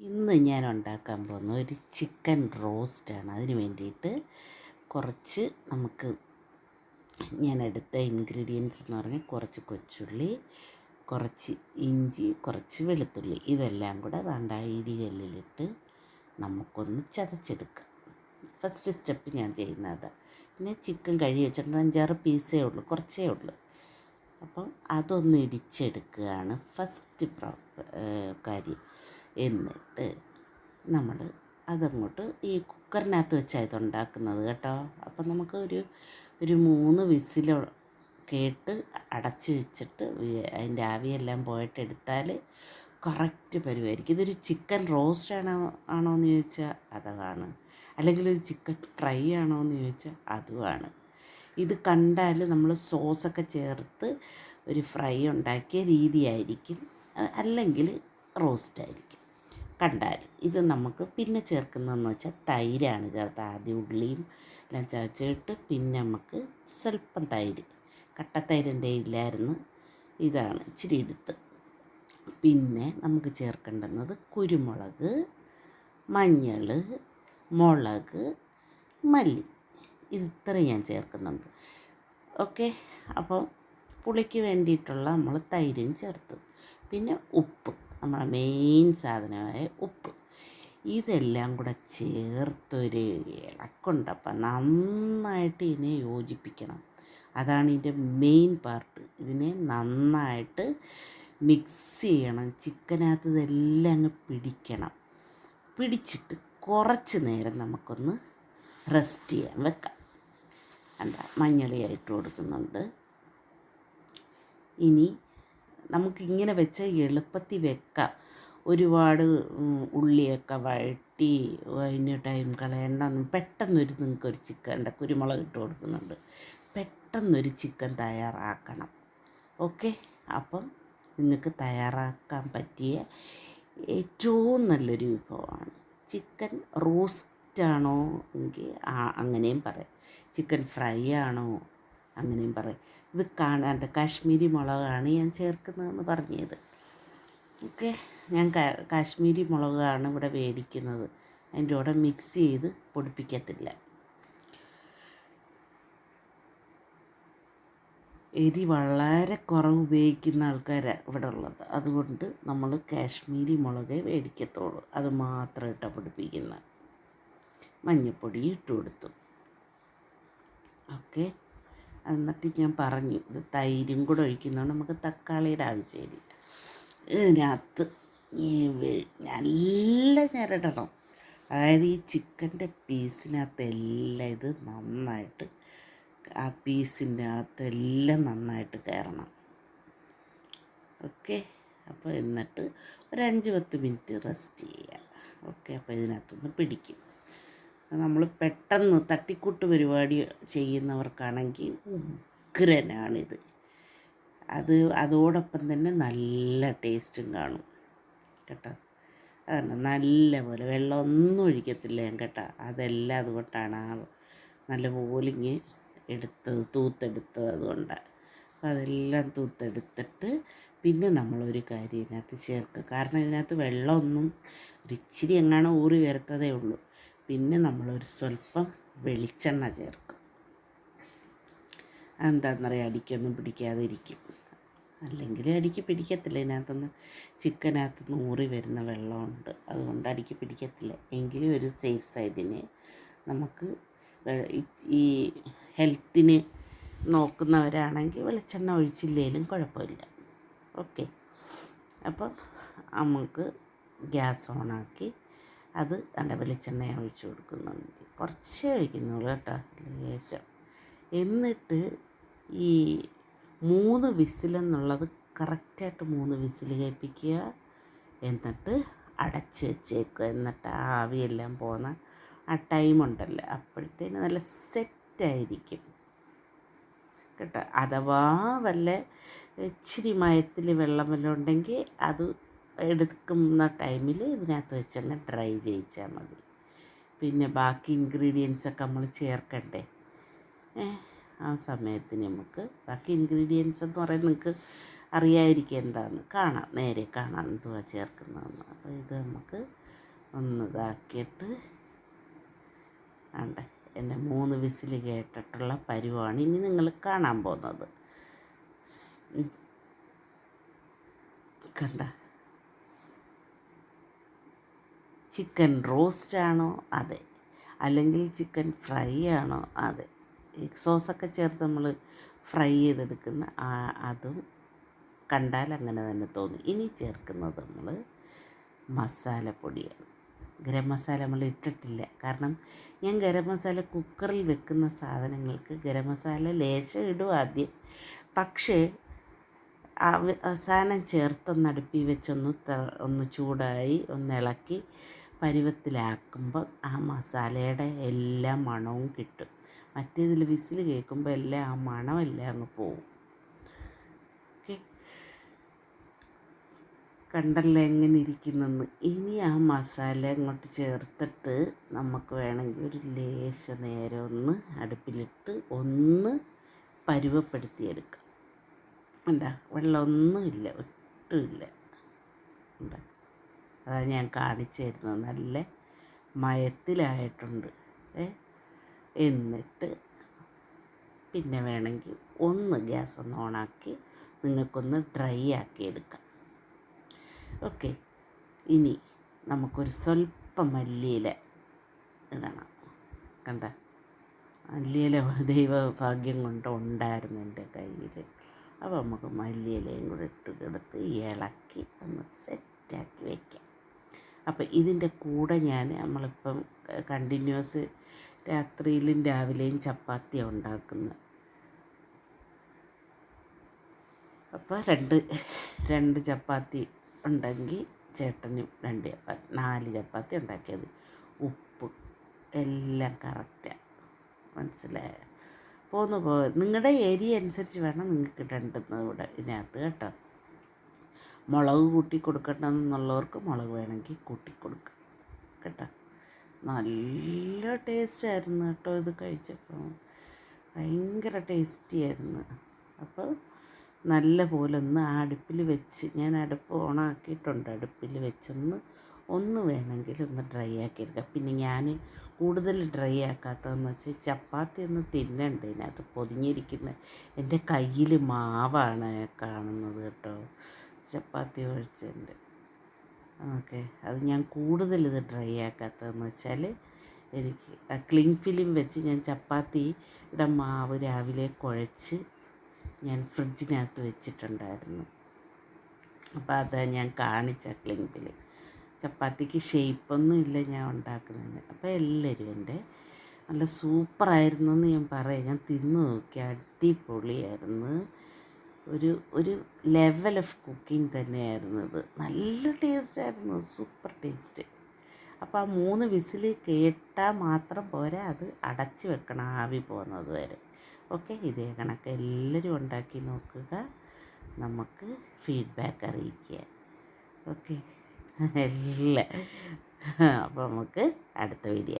ഇന്ന് ഞാൻ ഉണ്ടാക്കാൻ പോകുന്ന ഒരു ചിക്കൻ റോസ്റ്റാണ്. അതിന് വേണ്ടിയിട്ട് കുറച്ച് നമുക്ക് ഞാൻ എടുത്ത ഇൻഗ്രീഡിയൻസ് എന്ന് പറഞ്ഞാൽ കുറച്ച് കൊച്ചുള്ളി കുറച്ച് ഇഞ്ചി കുറച്ച് വെളുത്തുള്ളി. ഇതെല്ലാം കൂടെ വേണ്ട ഇടികല്ലിലിട്ട് നമുക്കൊന്ന് ചതച്ചെടുക്കാം. ഫസ്റ്റ് സ്റ്റെപ്പ് ഞാൻ ചെയ്യുന്നത് പിന്നെ ചിക്കൻ കഴുകി വെച്ചിട്ടുണ്ട്. അഞ്ചാറ് പീസേ ഉള്ളൂ കുറച്ചേ ഉള്ളൂ. അപ്പം അതൊന്ന് ഇടിച്ചെടുക്കുകയാണ് ഫസ്റ്റ് കാര്യം. എന്നിട്ട് നമ്മൾ അതങ്ങോട്ട് ഈ കുക്കറിനകത്ത് വെച്ചാണ് ഇത് ഉണ്ടാക്കുന്നത് കേട്ടോ. അപ്പം നമുക്ക് ഒരു ഒരു മൂന്ന് വിസിൽ കേട്ട് അടച്ച് വെച്ചിട്ട് അതിന്റെ ആവിയെല്ലാം പോയിട്ട് എടുത്താൽ കറക്റ്റ് പരുവായിരിക്കും. ഇതൊരു ചിക്കൻ റോസ്റ്റ് ആണോ ആണോ എന്ന് ചോദിച്ചാൽ അതാണ് അല്ലെങ്കിൽ ഒരു ചിക്കൻ ഫ്രൈ ആണോ എന്ന് ചോദിച്ചാൽ അതുമാണ് ഇത് കണ്ടാൽ നമ്മൾ സോസൊക്കെ ചേർത്ത് ഒരു ഫ്രൈ ഉണ്ടാക്കിയ രീതിയായിരിക്കും. അല്ലെങ്കിൽ റോസ്റ്റ് ആയിരിക്കും കണ്ടാൽ ഇത് നമുക്ക് പിന്നെ ചേർക്കുന്നതെന്ന് വെച്ചാൽ തൈരാണ്. ചേർത്ത് ആദ്യം ഉള്ളിയും എല്ലാം ചതച്ചിട്ട് പിന്നെ നമുക്ക് സ്വല്പം തൈര്. കട്ടത്തൈരിന്റെ ഇല്ലായിരുന്നു ഇതാണ് ഇച്ചിരി എടുത്ത്. പിന്നെ നമുക്ക് ചേർക്കേണ്ടുന്നത് കുരുമുളക് മഞ്ഞൾ മുളക് മല്ലി. ഇത് ഇത്രയും ഞാൻ ചേർക്കുന്നുണ്ട്. ഓക്കെ? അപ്പം പുളിക്ക് വേണ്ടിയിട്ടുള്ള നമ്മൾ തൈരും ചേർത്ത്. പിന്നെ ഉപ്പ്. നമ്മളെ മെയിൻ സാധനമായ ഉപ്പ്. ഇതെല്ലാം കൂടെ ചേർത്തൊരു ഇളക്കുണ്ടപ്പം നന്നായിട്ട് ഇതിനെ യോജിപ്പിക്കണം. അതാണ് ഇതിന്റെ മെയിൻ പാർട്ട് ഇതിനെ നന്നായിട്ട് മിക്സ് ചെയ്യണം. ചിക്കനകത്ത് ഇതെല്ലാം അങ്ങ് പിടിക്കണം. പിടിച്ചിട്ട് കുറച്ച് നേരം നമുക്കൊന്ന് റെസ്റ്റ് ചെയ്യാൻ വെക്കാം. കണ്ട? മഞ്ഞളിയായിട്ട് കൊടുക്കുന്നുണ്ട്. ഇനി നമുക്കിങ്ങനെ വെച്ച് എളുപ്പത്തിൽ വെക്കാം. ഒരുപാട് ഉള്ളിയൊക്കെ വഴട്ടി അതിന് ടൈം കളയണ്ട. പെട്ടെന്നൊരു നിങ്ങൾക്കൊരു ചിക്കന്റെ കുരുമുളക് ഇട്ട് കൊടുക്കുന്നുണ്ട്. പെട്ടെന്നൊരു ചിക്കൻ തയ്യാറാക്കണം. ഓക്കെ അപ്പം നിങ്ങൾക്ക് തയ്യാറാക്കാൻ പറ്റിയ ഏറ്റവും നല്ലൊരു വിഭവമാണ്. ചിക്കൻ റോസ്റ്റാണോ എങ്കിൽ അങ്ങനെയും പറയാം. ചിക്കൻ ഫ്രൈ ആണോ? അങ്ങനെയും പറയാം. ഇത് കാണാണ്ട് കാശ്മീരി മുളകാണ് ഞാൻ ചേർക്കുന്നതെന്ന് പറഞ്ഞത്. ഓക്കെ. ഞാൻ കാശ്മീരി മുളകാണ് ഇവിടെ മേടിക്കുന്നത് അതിന്റെ കൂടെ മിക്സ് ചെയ്ത് പൊടിപ്പിക്കത്തില്ല. എരി വളരെ കുറവ് ഉപയോഗിക്കുന്ന ആൾക്കാരാണ് ഇവിടെ ഉള്ളത്. അതുകൊണ്ട് നമ്മൾ കാശ്മീരി മുളകേ മേടിക്കത്തുള്ളൂ അത് മാത്രം ഇട്ട പൊടിപ്പിക്കുന്ന. മഞ്ഞൾപ്പൊടി ഇട്ട് കൊടുത്തു. ഓക്കെ. എന്നിട്ട് ഞാൻ പറഞ്ഞു ഇത് തൈരും കൂടെ ഒഴിക്കുന്നതുകൊണ്ട് നമുക്ക് തക്കാളിയുടെ ആവശ്യമില്ല. ഇതിനകത്ത് നല്ല ഞരടണം അതായത് ഈ ചിക്കന്റെ പീസിനകത്ത് എല്ലാം ഇത് നന്നായിട്ട് ആ പീസിന്റെ അകത്ത് എല്ലാം നന്നായിട്ട് കയറണം. ഓക്കെ? അപ്പോൾ എന്നിട്ട് ഒരു അഞ്ച് പത്ത് മിനിറ്റ് റെസ്റ്റ് ചെയ്യുക ഓക്കെ? അപ്പോൾ ഇതിനകത്തൊന്ന് പിടിക്കും. നമ്മൾ പെട്ടെന്ന് തട്ടിക്കൂട്ട് പരിപാടി ചെയ്യുന്നവർക്കാണെങ്കിൽ ഉഗ്രനാണിത്. അത് അതോടൊപ്പം തന്നെ നല്ല ടേസ്റ്റും കാണും. കേട്ടോ? അതാണ് നല്ല പോലെ വെള്ളമൊന്നും ഒഴിക്കത്തില്ല ഞാൻ കേട്ടോ. അതെല്ലാം അതുകൊണ്ടാണ് ആ നല്ല പോലിങ് എടുത്തത് തൂത്തെടുത്തത് അതുകൊണ്ടാണ് അപ്പോൾ അതെല്ലാം തൂത്തെടുത്തിട്ട് പിന്നെ നമ്മളൊരു കാര്യം ഇതിനകത്ത് ചേർക്കുക കാരണം ഇതിനകത്ത് വെള്ളമൊന്നും ഒരു ഇച്ചിരി എങ്ങാണോ ഊറി വരത്തതേ ഉള്ളൂ. പിന്നെ നമ്മളൊരു സ്വല്പം വെളിച്ചെണ്ണ ചേർക്കും. അതെന്താണെന്നറിയാം അടിക്കൊന്നും പിടിക്കാതിരിക്കും. അല്ലെങ്കിൽ അടിക്ക് പിടിക്കത്തില്ല. ഇതിനകത്തുനിന്ന് ചിക്കനകത്ത് നൂറി വരുന്ന വെള്ളമുണ്ട്. അതുകൊണ്ട് അടിക്ക് പിടിക്കത്തില്ല. എങ്കിലും ഒരു സേഫ് സൈഡിന് നമുക്ക് ഈ ഹെൽത്തിന് നോക്കുന്നവരാണെങ്കിൽ വെളിച്ചെണ്ണ ഒഴിച്ചില്ലെങ്കിലും കുഴപ്പമില്ല. ഓക്കെ അപ്പം നമുക്ക് ഗ്യാസ് ഓണാക്കി അത് കണ്ട വെളിച്ചെണ്ണ ഒഴിച്ചു കൊടുക്കുന്നുണ്ട്. കുറച്ച് ഒഴിക്കുന്നുള്ളൂ കേട്ടോ ലേശം. എന്നിട്ട് ഈ മൂന്ന് വിസിലെന്നുള്ളത് കറക്റ്റായിട്ട് മൂന്ന് വിസിൽ കേൾപ്പിക്കുക. എന്നിട്ട് അടച്ച് വെച്ചേക്കുക. എന്നിട്ട് ആവിയെല്ലാം പോകുന്ന ആ ടൈമുണ്ടല്ലോ അപ്പോഴത്തേന് നല്ല സെറ്റായിരിക്കും കേട്ടോ അഥവാ വല്ല ഇച്ചിരി മയത്തിൽ വെള്ളം വല്ലതും ഉണ്ടെങ്കിൽ അത് എടുക്കുന്ന ടൈമിൽ ഇതിനകത്ത് വെച്ചങ്ങ് ഡ്രൈ ചെയ്യിച്ചാൽ മതി. പിന്നെ ബാക്കി ഇൻഗ്രീഡിയൻസൊക്കെ നമ്മൾ ചേർക്കണ്ടേ? ആ സമയത്തിന് നമുക്ക് ബാക്കി ഇൻഗ്രീഡിയൻസ് എന്ന് പറയുന്നത് നിങ്ങൾക്ക് അറിയാതിരിക്കുക എന്താണെന്ന് കാണാം നേരെ കാണാം എന്തുവാ ചേർക്കുന്നതെന്ന്. അപ്പോൾ ഇത് നമുക്ക് ഒന്ന് ഇതാക്കിയിട്ട് ആണ്ട് എന്റെ മൂന്ന് വിസിൽ കേട്ടിട്ടുള്ള പരുവാണ് ഇനി നിങ്ങൾ കാണാൻ പോകുന്നത്. കണ്ട? ചിക്കൻ റോസ്റ്റ് ആണോ അതെ. അല്ലെങ്കിൽ ചിക്കൻ ഫ്രൈ ആണോ അതെ സോസൊക്കെ ചേർത്ത് നമ്മൾ ഫ്രൈ ചെയ്തെടുക്കുന്ന ആ അതും കണ്ടാൽ അങ്ങനെ തന്നെ തോന്നി. ഇനി ചേർക്കുന്നത് നമ്മൾ മസാലപ്പൊടിയാണ്. ഗരം മസാല നമ്മൾ ഇട്ടിട്ടില്ല. കാരണം ഞാൻ ഗരം മസാല കുക്കറിൽ വെക്കുന്ന സാധനങ്ങൾക്ക് ഗരം മസാല ലേശം ഇടും ആദ്യം. പക്ഷേ അവ- അവസാനം ചേർത്തൊന്ന് അടുപ്പി വെച്ചൊന്ന് ഒന്ന് ചൂടായി ഒന്ന് ഇളക്കി പരുവത്തിലാക്കുമ്പോൾ ആ മസാലയുടെ എല്ലാ മണവും കിട്ടും. മറ്റേതിൽ വിസിൽ കേൾക്കുമ്പോൾ എല്ലാം ആ മണമെല്ലാം അങ്ങ് പോവും. ഓക്കെ? കണ്ടല്ലോ എങ്ങനെ ഇരിക്കുന്നെന്ന്. ഇനി ആ മസാല അങ്ങോട്ട് ചേർത്തിട്ട് നമുക്ക് വേണമെങ്കിൽ ഒരു ലേശ നേരം ഒന്ന് അടുപ്പിലിട്ട് ഒന്ന് പരുവപ്പെടുത്തിയെടുക്കാം. ഉണ്ടാ വെള്ളമൊന്നുമില്ല ഒട്ടുമില്ല ഉണ്ടാ അതാ ഞാൻ കാണിച്ചു തരുന്നത് നല്ല മയത്തിലായിട്ടുണ്ട്. ഏ എന്നിട്ട് പിന്നെ വേണമെങ്കിൽ ഒന്ന് ഗ്യാസ് ഒന്ന് ഓണാക്കി നിങ്ങൾക്കൊന്ന് ഡ്രൈ ആക്കി എടുക്കാം. ഓക്കെ ഇനി നമുക്കൊരു സ്വല്പം മല്ലിയില ഇടണം. കണ്ട? മല്ലിയില ദൈവ ഭാഗ്യം കൊണ്ട് ഉണ്ടായിരുന്നു എന്റെ കയ്യിൽ. അപ്പോൾ നമുക്ക് മല്ലിയിലയും കൂടെ ഇട്ട് കിടത്ത് ഇളക്കി ഒന്ന് സെറ്റാക്കി വയ്ക്കാം അപ്പോൾ ഇതിന്റെ കൂടെ ഞാൻ നമ്മളിപ്പം കണ്ടിന്യൂസ് രാത്രിയിലും രാവിലെയും ചപ്പാത്തിയാണ് ഉണ്ടാക്കുന്നത് അപ്പോൾ രണ്ട് രണ്ട് ചപ്പാത്തി ഉണ്ടെങ്കിൽ ചേട്ടനും രണ്ട് ചപ്പാത്തി നാല് ചപ്പാത്തി ഉണ്ടാക്കിയത്. ഉപ്പ് എല്ലാം കറക്റ്റാണ് മനസ്സിലായോ? പോന്നു പോ നിങ്ങളുടെ ഏരിയ അനുസരിച്ച് വേണം നിങ്ങൾക്ക് രണ്ടുന്നത് ഇവിടെ ഇതിനകത്ത് കേട്ടോ. മുളക് കൂട്ടി കൊടുക്കണമെന്നുള്ളവർക്ക് മുളക് വേണമെങ്കിൽ കൂട്ടി കൊടുക്കുക കേട്ടോ. നല്ല ടേസ്റ്റായിരുന്നു കേട്ടോ ഇത് കഴിച്ചപ്പോൾ. ഭയങ്കര ടേസ്റ്റി ആയിരുന്നു അപ്പോൾ നല്ല പോലെ ഒന്ന് ആ അടുപ്പിൽ വെച്ച് ഞാൻ അടുപ്പ് ഓണാക്കിയിട്ടുണ്ട്. അടുപ്പിൽ വെച്ചൊന്ന് ഒന്ന് വേണമെങ്കിൽ ഒന്ന് ഡ്രൈ ആക്കി എടുക്കാം. പിന്നെ ഞാൻ കൂടുതൽ ഡ്രൈ ആക്കാത്തതെന്ന് വെച്ചാൽ ചപ്പാത്തി ഒന്ന് തിന്നണ്ട അത് പൊതിഞ്ഞിരിക്കുന്ന എന്റെ കയ്യിൽ മാവാണ് കാണുന്നത് കേട്ടോ. ചപ്പാത്തി ഒഴിച്ചിട്ടുണ്ട്. ഓക്കെ. അത് ഞാൻ കൂടുതൽ ഇത് ഡ്രൈ ആക്കാത്തതെന്ന് വെച്ചാൽ എനിക്ക് ആ ക്ലിങ് ഫിലിം വെച്ച് ഞാൻ ചപ്പാത്തിയുടെ മാവ് രാവിലെ കുഴച്ച് ഞാൻ ഫ്രിഡ്ജിനകത്ത് വെച്ചിട്ടുണ്ടായിരുന്നു. അപ്പോൾ അത് ഞാൻ കാണിച്ച ക്ലിങ് ഫിലിം. ചപ്പാത്തിക്ക് ഷേപ്പൊന്നും ഇല്ല ഞാൻ ഉണ്ടാക്കുന്നതിന് അപ്പോൾ എല്ലാവരും എന്റെ നല്ല സൂപ്പറായിരുന്നു എന്ന് ഞാൻ പറയാം. ഞാൻ തിന്ന് നോക്കി അടിപൊളിയായിരുന്നു. ഒരു ഒരു ലെവൽ ഓഫ് കുക്കിംഗ് തന്നെയായിരുന്നു ഇത് നല്ല ടേസ്റ്റായിരുന്നു സൂപ്പർ ടേസ്റ്റ് അപ്പോൾ ആ മൂന്ന് വിസിൽ കേട്ടാൽ മാത്രം പോരാ അത് അടച്ച് വെക്കണം ആവി പോകുന്നത് വരെ. ഓക്കെ ഇതേ കണക്ക് എല്ലാവരും ഉണ്ടാക്കി നോക്കുക. നമുക്ക് ഫീഡ്ബാക്ക് അറിയിക്കുക. ഓക്കെ എല്ലാം അപ്പോൾ നമുക്ക് അടുത്ത വീഡിയോ